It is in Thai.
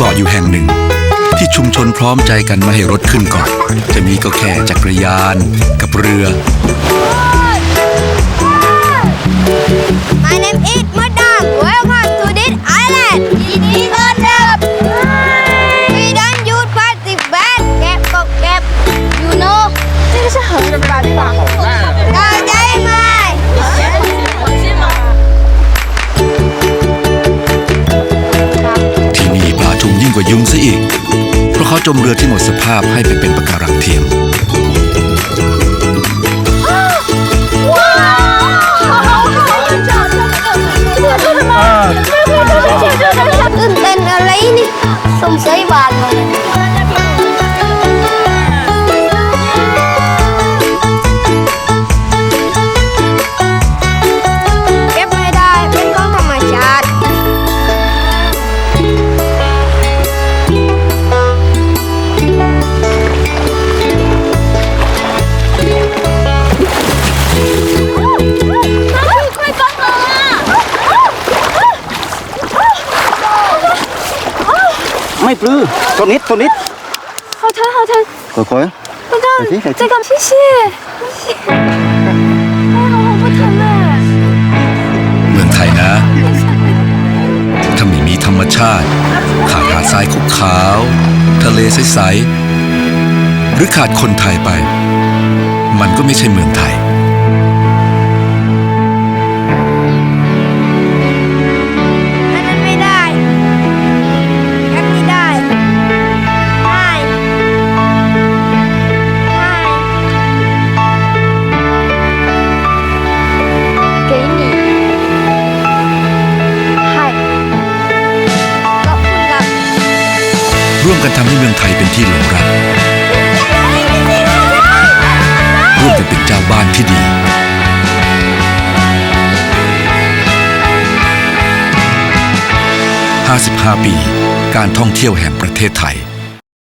เกาะอยู่แห่งหนึ่ง ที่ชุมชนพร้อมใจกันมาให้รถขึ้นเกาะจะมีก็แค่จักรยาน กับเรือ ว่ายุงซะอีก เพราะเขาจมเรือที่หมดสภาพให้ไปเป็นปะการังเทียม ตื่นเต้นอะไรนี่สงสัยบาดเลย ไม่ปลื้อตัวนิดตัวนิด 好疼好疼！ ค่อย 刚刚小心小心这个谢谢，谢谢。哎，好好不疼哎。 เมืองไทยนะ ถ้าไม่มีธรรมชาติ ขาดหาดทรายขขาวๆทะเลใสๆหรือขาดคนไทยไป มันก็ไม่ใช่เมืองไทย ร่วมกันทำให้เมืองไทยเป็นที่หลงรัก ร่วมกันเป็นเจ้าบ้านที่ดี 55 ปี การท่องเที่ยวแห่งประเทศไทย